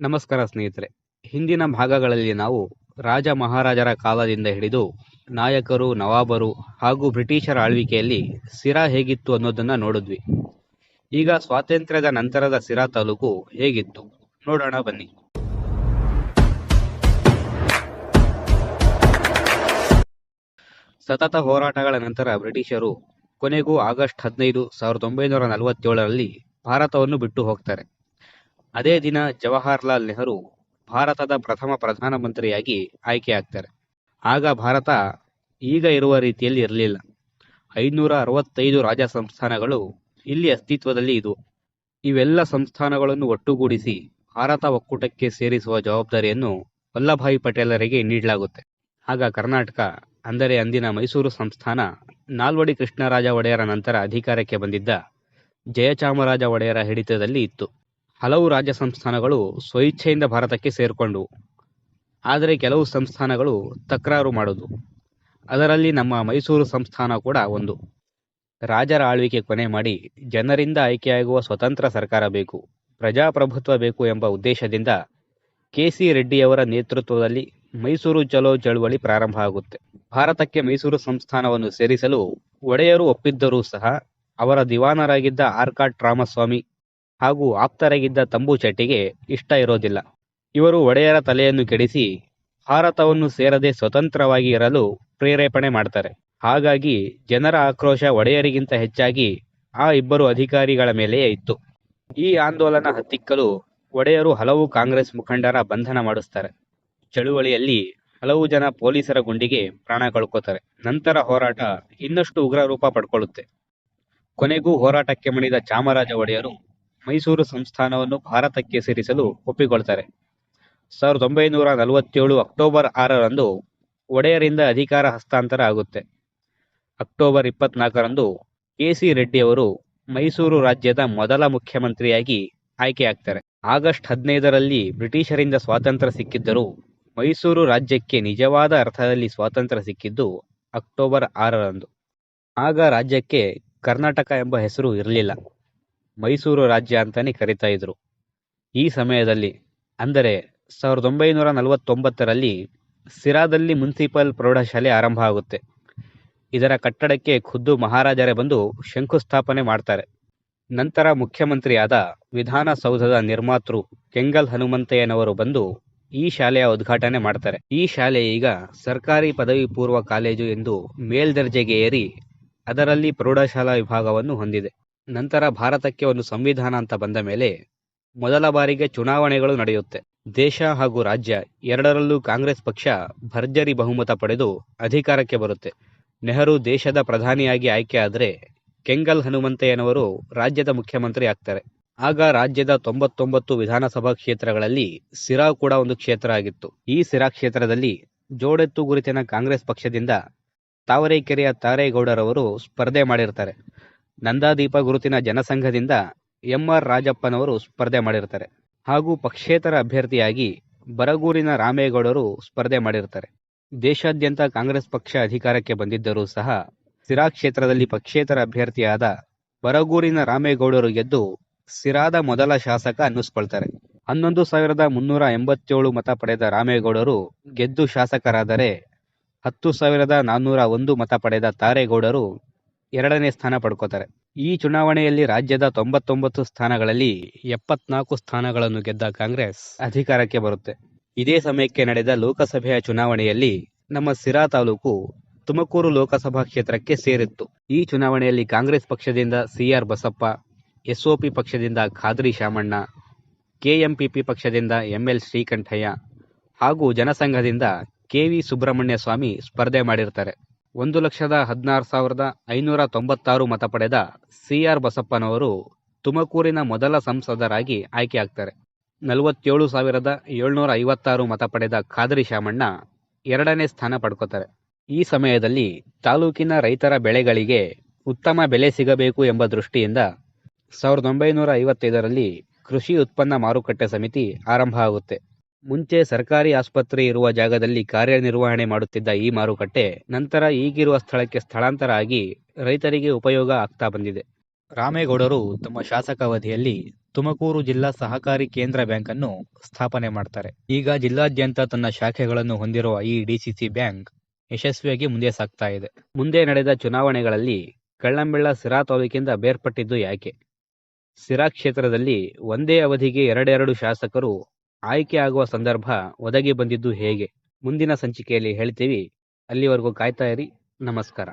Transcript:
ನಮಸ್ಕಾರ ಸ್ನೇಹಿತರೆ. ಹಿಂದಿನ ಭಾಗಗಳಲ್ಲಿ ನಾವು ರಾಜ ಮಹಾರಾಜರ ಕಾಲದಿಂದ ಹಿಡಿದು ನಾಯಕರು, ನವಾಬರು ಹಾಗೂ ಬ್ರಿಟಿಷರ ಆಳ್ವಿಕೆಯಲ್ಲಿ ಸಿರಾ ಹೇಗಿತ್ತು ಅನ್ನೋದನ್ನ ನೋಡಿದ್ವಿ. ಈಗ ಸ್ವಾತಂತ್ರ್ಯದ ನಂತರದ ಸಿರಾ ತಾಲೂಕು ಹೇಗಿತ್ತು ನೋಡೋಣ ಬನ್ನಿ. ಸತತ ಹೋರಾಟಗಳ ನಂತರ ಬ್ರಿಟಿಷರು ಕೊನೆಗೂ ಆಗಸ್ಟ್ ಹದಿನೈದು ಸಾವಿರದ ಒಂಬೈನೂರ ನಲವತ್ತೇಳರಲ್ಲಿ ಭಾರತವನ್ನು ಬಿಟ್ಟು ಹೋಗ್ತಾರೆ. ಅದೇ ದಿನ ಜವಾಹರ್ಲಾಲ್ ನೆಹರು ಭಾರತದ ಪ್ರಥಮ ಪ್ರಧಾನಮಂತ್ರಿಯಾಗಿ ಆಯ್ಕೆಯಾಗ್ತಾರೆ. ಆಗ ಭಾರತ ಈಗ ಇರುವ ರೀತಿಯಲ್ಲಿ ಇರಲಿಲ್ಲ. ಐನೂರ ಅರವತ್ತೈದು ರಾಜ ಸಂಸ್ಥಾನಗಳು ಇಲ್ಲಿ ಅಸ್ತಿತ್ವದಲ್ಲಿ ಇದ್ವು. ಇವೆಲ್ಲ ಸಂಸ್ಥಾನಗಳನ್ನು ಒಟ್ಟುಗೂಡಿಸಿ ಭಾರತ ಒಕ್ಕೂಟಕ್ಕೆ ಸೇರಿಸುವ ಜವಾಬ್ದಾರಿಯನ್ನು ವಲ್ಲಭಾಯಿ ಪಟೇಲರಿಗೆ ನೀಡಲಾಗುತ್ತೆ. ಆಗ ಕರ್ನಾಟಕ, ಅಂದರೆ ಅಂದಿನ ಮೈಸೂರು ಸಂಸ್ಥಾನ, ನಾಲ್ವಡಿ ಕೃಷ್ಣರಾಜ ಒಡೆಯರ ನಂತರ ಅಧಿಕಾರಕ್ಕೆ ಬಂದಿದ್ದ ಜಯಚಾಮರಾಜ ಒಡೆಯರ ಹಿಡಿತದಲ್ಲಿ ಇತ್ತು. ಹಲವು ರಾಜ್ಯ ಸಂಸ್ಥಾನಗಳು ಸ್ವಇಚ್ಛೆಯಿಂದ ಭಾರತಕ್ಕೆ ಸೇರಿಕೊಂಡವು ಆದರೆ ಕೆಲವು ಸಂಸ್ಥಾನಗಳು ತಕರಾರು ಮಾಡುವುದು ಅದರಲ್ಲಿ ನಮ್ಮ ಮೈಸೂರು ಸಂಸ್ಥಾನ ಕೂಡ ಒಂದು. ರಾಜರ ಆಳ್ವಿಕೆ ಕೊನೆ ಮಾಡಿ ಜನರಿಂದ ಆಯ್ಕೆಯಾಗುವ ಸ್ವತಂತ್ರ ಸರ್ಕಾರ ಬೇಕು, ಪ್ರಜಾಪ್ರಭುತ್ವ ಬೇಕು ಎಂಬ ಉದ್ದೇಶದಿಂದ ಕೆ ಸಿ ರೆಡ್ಡಿಯವರ ನೇತೃತ್ವದಲ್ಲಿ ಮೈಸೂರು ಚಲೋ ಚಳುವಳಿ ಪ್ರಾರಂಭ ಆಗುತ್ತೆ. ಭಾರತಕ್ಕೆ ಮೈಸೂರು ಸಂಸ್ಥಾನವನ್ನು ಸೇರಿಸಲು ಒಡೆಯರು ಒಪ್ಪಿದ್ದರೂ ಸಹ ಅವರ ದಿವಾನರಾಗಿದ್ದ ಆರ್ಕಾಟ್ ರಾಮಸ್ವಾಮಿ ಹಾಗೂ ಆಪ್ತರಾಗಿದ್ದ ತಂಬು ಚಟ್ಟಿಗೆ ಇಷ್ಟ ಇರೋದಿಲ್ಲ. ಇವರು ಒಡೆಯರ ತಲೆಯನ್ನು ಕೆಡಿಸಿ ಭಾರತವನ್ನು ಸೇರದೆ ಸ್ವತಂತ್ರವಾಗಿ ಇರಲು ಪ್ರೇರೇಪಣೆ ಮಾಡ್ತಾರೆ. ಹಾಗಾಗಿ ಜನರ ಆಕ್ರೋಶ ಒಡೆಯರಿಗಿಂತ ಹೆಚ್ಚಾಗಿ ಆ ಇಬ್ಬರು ಅಧಿಕಾರಿಗಳ ಮೇಲೆಯೇ ಇತ್ತು. ಈ ಆಂದೋಲನ ಹತ್ತಿಕ್ಕಲು ಒಡೆಯರು ಹಲವು ಕಾಂಗ್ರೆಸ್ ಮುಖಂಡರ ಬಂಧನ ಮಾಡಿಸ್ತಾರೆ. ಚಳುವಳಿಯಲ್ಲಿ ಹಲವು ಜನ ಪೊಲೀಸರ ಗುಂಡಿಗೆ ಪ್ರಾಣ ಕಳ್ಕೋತಾರೆ. ನಂತರ ಹೋರಾಟ ಇನ್ನಷ್ಟು ಉಗ್ರ ರೂಪ ಪಡ್ಕೊಳ್ಳುತ್ತೆ. ಕೊನೆಗೂ ಹೋರಾಟಕ್ಕೆ ಮಣಿದ ಚಾಮರಾಜ ಒಡೆಯರು ಮೈಸೂರು ಸಂಸ್ಥಾನವನ್ನು ಭಾರತಕ್ಕೆ ಸೇರಿಸಲು ಒಪ್ಪಿಕೊಳ್ತಾರೆ. ಸಾವಿರದ ಒಂಬೈನೂರ ನಲವತ್ತೇಳು ಅಕ್ಟೋಬರ್ ಆರರಂದು ಒಡೆಯರಿಂದ ಅಧಿಕಾರ ಹಸ್ತಾಂತರ ಆಗುತ್ತೆ. ಅಕ್ಟೋಬರ್ ಇಪ್ಪತ್ನಾಲ್ಕರಂದು ಕೆ ಸಿ ರೆಡ್ಡಿಯವರು ಮೈಸೂರು ರಾಜ್ಯದ ಮೊದಲ ಮುಖ್ಯಮಂತ್ರಿಯಾಗಿ ಆಯ್ಕೆಯಾಗ್ತಾರೆ. ಆಗಸ್ಟ್ ಹದಿನೈದರಲ್ಲಿ ಬ್ರಿಟಿಷರಿಂದ ಸ್ವಾತಂತ್ರ್ಯ ಸಿಕ್ಕಿದ್ದರೂ ಮೈಸೂರು ರಾಜ್ಯಕ್ಕೆ ನಿಜವಾದ ಅರ್ಥದಲ್ಲಿ ಸ್ವಾತಂತ್ರ್ಯ ಸಿಕ್ಕಿದ್ದು ಅಕ್ಟೋಬರ್ ಆರರಂದು. ಆಗ ರಾಜ್ಯಕ್ಕೆ ಕರ್ನಾಟಕ ಎಂಬ ಹೆಸರು ಇರಲಿಲ್ಲ. ಮೈಸೂರು ರಾಜ್ಯ ಅಂತಾನೆ ಕರಿತಾ ಇದ್ರು. ಈ ಸಮಯದಲ್ಲಿ, ಅಂದರೆ ಸಾವಿರದ ಒಂಬೈನೂರ ನಲವತ್ತೊಂಬತ್ತರಲ್ಲಿ ಸಿರಾದಲ್ಲಿ ಮುನ್ಸಿಪಲ್ ಪ್ರೌಢಶಾಲೆ ಆರಂಭ ಆಗುತ್ತೆ. ಇದರ ಕಟ್ಟಡಕ್ಕೆ ಖುದ್ದು ಮಹಾರಾಜರೇ ಬಂದು ಶಂಕುಸ್ಥಾಪನೆ ಮಾಡ್ತಾರೆ. ನಂತರ ಮುಖ್ಯಮಂತ್ರಿಯಾದ ವಿಧಾನಸೌಧದ ನಿರ್ಮಾತೃ ಕೆಂಗಲ್ ಹನುಮಂತಯ್ಯನವರು ಬಂದು ಈ ಶಾಲೆಯ ಉದ್ಘಾಟನೆ ಮಾಡ್ತಾರೆ. ಈ ಶಾಲೆ ಈಗ ಸರ್ಕಾರಿ ಪದವಿ ಪೂರ್ವ ಕಾಲೇಜು ಎಂದು ಮೇಲ್ದರ್ಜೆಗೆ ಏರಿ ಅದರಲ್ಲಿ ಪ್ರೌಢಶಾಲಾ ವಿಭಾಗವನ್ನು ಹೊಂದಿದೆ. ನಂತರ ಭಾರತಕ್ಕೆ ಒಂದು ಸಂವಿಧಾನ ಅಂತ ಬಂದ ಮೇಲೆ ಮೊದಲ ಬಾರಿಗೆ ಚುನಾವಣೆಗಳು ನಡೆಯುತ್ತೆ. ದೇಶ ಹಾಗೂ ರಾಜ್ಯ ಎರಡರಲ್ಲೂ ಕಾಂಗ್ರೆಸ್ ಪಕ್ಷ ಭರ್ಜರಿ ಬಹುಮತ ಪಡೆದು ಅಧಿಕಾರಕ್ಕೆ ಬರುತ್ತೆ. ನೆಹರು ದೇಶದ ಪ್ರಧಾನಿಯಾಗಿ ಆಯ್ಕೆ ಆದರೆ ಕೆಂಗಲ್ ಹನುಮಂತಯ್ಯನವರು ರಾಜ್ಯದ ಮುಖ್ಯಮಂತ್ರಿ ಆಗ್ತಾರೆ. ಆಗ ರಾಜ್ಯದ ತೊಂಬತ್ತೊಂಬತ್ತು ವಿಧಾನಸಭಾ ಕ್ಷೇತ್ರಗಳಲ್ಲಿ ಸಿರಾ ಕೂಡ ಒಂದು ಕ್ಷೇತ್ರ ಆಗಿತ್ತು. ಈ ಸಿರಾ ಕ್ಷೇತ್ರದಲ್ಲಿ ಜೋಡೆತ್ತು ಗುರುತಿನ ಕಾಂಗ್ರೆಸ್ ಪಕ್ಷದಿಂದ ತಾವರೆಕೆರೆಯ ತಾರೇಗೌಡರವರು ಸ್ಪರ್ಧೆ ಮಾಡಿರ್ತಾರೆ. ನಂದಾದೀಪ ಗುರುತಿನ ಜನಸಂಘದಿಂದ ಎಂ ಆರ್ ರಾಜಪ್ಪನವರು ಸ್ಪರ್ಧೆ ಮಾಡಿರ್ತಾರೆ. ಹಾಗೂ ಪಕ್ಷೇತರ ಅಭ್ಯರ್ಥಿಯಾಗಿ ಬರಗೂರಿನ ರಾಮೇಗೌಡರು ಸ್ಪರ್ಧೆ ಮಾಡಿರ್ತಾರೆ. ದೇಶಾದ್ಯಂತ ಕಾಂಗ್ರೆಸ್ ಪಕ್ಷ ಅಧಿಕಾರಕ್ಕೆ ಬಂದಿದ್ದರೂ ಸಹ ಸಿರಾ ಕ್ಷೇತ್ರದಲ್ಲಿ ಪಕ್ಷೇತರ ಅಭ್ಯರ್ಥಿಯಾದ ಬರಗೂರಿನ ರಾಮೇಗೌಡರು ಗೆದ್ದು ಸಿರಾದ ಮೊದಲ ಶಾಸಕ ಅನ್ನಿಸ್ಕೊಳ್ತಾರೆ. ಹನ್ನೊಂದು ಸಾವಿರದ ಮುನ್ನೂರ ಎಂಬತ್ತೇಳು ಮತ ಪಡೆದ ರಾಮೇಗೌಡರು ಗೆದ್ದು ಶಾಸಕರಾದರೆ ಹತ್ತು ಸಾವಿರದ ನಾನ್ನೂರ ಒಂದು ಮತ ಪಡೆದ ತಾರೇಗೌಡರು ಎರಡನೇ ಸ್ಥಾನ ಪಡ್ಕೋತಾರೆ. ಈ ಚುನಾವಣೆಯಲ್ಲಿ ರಾಜ್ಯದ ತೊಂಬತ್ತೊಂಬತ್ತು ಸ್ಥಾನಗಳಲ್ಲಿ ಎಪ್ಪತ್ನಾಲ್ಕು ಸ್ಥಾನಗಳನ್ನು ಗೆದ್ದ ಕಾಂಗ್ರೆಸ್ ಅಧಿಕಾರಕ್ಕೆ ಬರುತ್ತೆ. ಇದೇ ಸಮಯಕ್ಕೆ ನಡೆದ ಲೋಕಸಭೆಯ ಚುನಾವಣೆಯಲ್ಲಿ ನಮ್ಮ ಸಿರಾ ತಾಲೂಕು ತುಮಕೂರು ಲೋಕಸಭಾ ಕ್ಷೇತ್ರಕ್ಕೆ ಸೇರಿತ್ತು. ಈ ಚುನಾವಣೆಯಲ್ಲಿ ಕಾಂಗ್ರೆಸ್ ಪಕ್ಷದಿಂದ ಸಿಆರ್ ಬಸಪ್ಪ ಎಸ್ಒಪಿ ಪಕ್ಷದಿಂದ ಖಾದ್ರಿ ಶಾಮಣ್ಣ ಕೆಎಂಪಿಪಿ ಪಕ್ಷದಿಂದ ಎಂಎಲ್ ಶ್ರೀಕಂಠಯ್ಯ ಹಾಗೂ ಜನಸಂಘದಿಂದ ಕೆವಿ ಸುಬ್ರಹ್ಮಣ್ಯ ಸ್ವಾಮಿ ಸ್ಪರ್ಧೆ ಮಾಡಿರ್ತಾರೆ. ಒಂದು ಲಕ್ಷದ ಹದಿನಾರು ಸಾವಿರದ ಐನೂರ ತೊಂಬತ್ತಾರು ಮತ ಪಡೆದ ಸಿ ಆರ್ ಬಸಪ್ಪನವರು ತುಮಕೂರಿನ ಮೊದಲ ಸಂಸದರಾಗಿ ಆಯ್ಕೆಯಾಗ್ತಾರೆ. ನಲವತ್ತೇಳು ಸಾವಿರದ ಏಳ್ನೂರ ಐವತ್ತಾರು ಮತ ಪಡೆದ ಖಾದ್ರಿ ಶಾಮಣ್ಣ ಎರಡನೇ ಸ್ಥಾನ ಪಡ್ಕೋತಾರೆ. ಈ ಸಮಯದಲ್ಲಿ ತಾಲೂಕಿನ ರೈತರ ಬೆಳೆಗಳಿಗೆ ಉತ್ತಮ ಬೆಲೆ ಸಿಗಬೇಕು ಎಂಬ ದೃಷ್ಟಿಯಿಂದ ಸಾವಿರದ ಒಂಬೈನೂರ ಐವತ್ತೈದರಲ್ಲಿ ಕೃಷಿ ಉತ್ಪನ್ನ ಮಾರುಕಟ್ಟೆ ಸಮಿತಿ ಆರಂಭ ಆಗುತ್ತೆ. ಮುಂಚೆ ಸರ್ಕಾರಿ ಆಸ್ಪತ್ರೆ ಇರುವ ಜಾಗದಲ್ಲಿ ಕಾರ್ಯನಿರ್ವಹಣೆ ಮಾಡುತ್ತಿದ್ದ ಈ ಮಾರುಕಟ್ಟೆ ನಂತರ ಈಗಿರುವ ಸ್ಥಳಕ್ಕೆ ಸ್ಥಳಾಂತರ ಆಗಿ ರೈತರಿಗೆ ಉಪಯೋಗ ಆಗ್ತಾ ಬಂದಿದೆ. ರಾಮೇಗೌಡರು ತಮ್ಮ ಶಾಸಕಾವಧಿಯಲ್ಲಿ ತುಮಕೂರು ಜಿಲ್ಲಾ ಸಹಕಾರಿ ಕೇಂದ್ರ ಬ್ಯಾಂಕ್ ಅನ್ನು ಸ್ಥಾಪನೆ ಮಾಡ್ತಾರೆ. ಈಗ ಜಿಲ್ಲಾದ್ಯಂತ ತನ್ನ ಶಾಖೆಗಳನ್ನು ಹೊಂದಿರುವ ಈ ಡಿಸಿಸಿ ಬ್ಯಾಂಕ್ ಯಶಸ್ವಿಯಾಗಿ ಮುಂದೆ ಸಾಗ್ತಾ ಇದೆ. ಮುಂದೆ ನಡೆದ ಚುನಾವಣೆಗಳಲ್ಲಿ ಕಳ್ಳಂಬೆಳ್ಳ ಸಿರಾ ತಾಲೂಕಿಂದ ಬೇರ್ಪಟ್ಟಿದ್ದು ಯಾಕೆ? ಸಿರಾ ಕ್ಷೇತ್ರದಲ್ಲಿ ಒಂದೇ ಅವಧಿಗೆ ಎರಡೆರಡು ಶಾಸಕರು ಆಯ್ಕೆ ಆಗುವ ಸಂದರ್ಭ ಒದಗಿ ಬಂದಿದ್ದು ಹೇಗೆ? ಮುಂದಿನ ಸಂಚಿಕೆಯಲ್ಲಿ ಹೇಳ್ತೀವಿ. ಅಲ್ಲಿವರೆಗೂ ಕಾಯ್ತಾ ಇರಿ. ನಮಸ್ಕಾರ.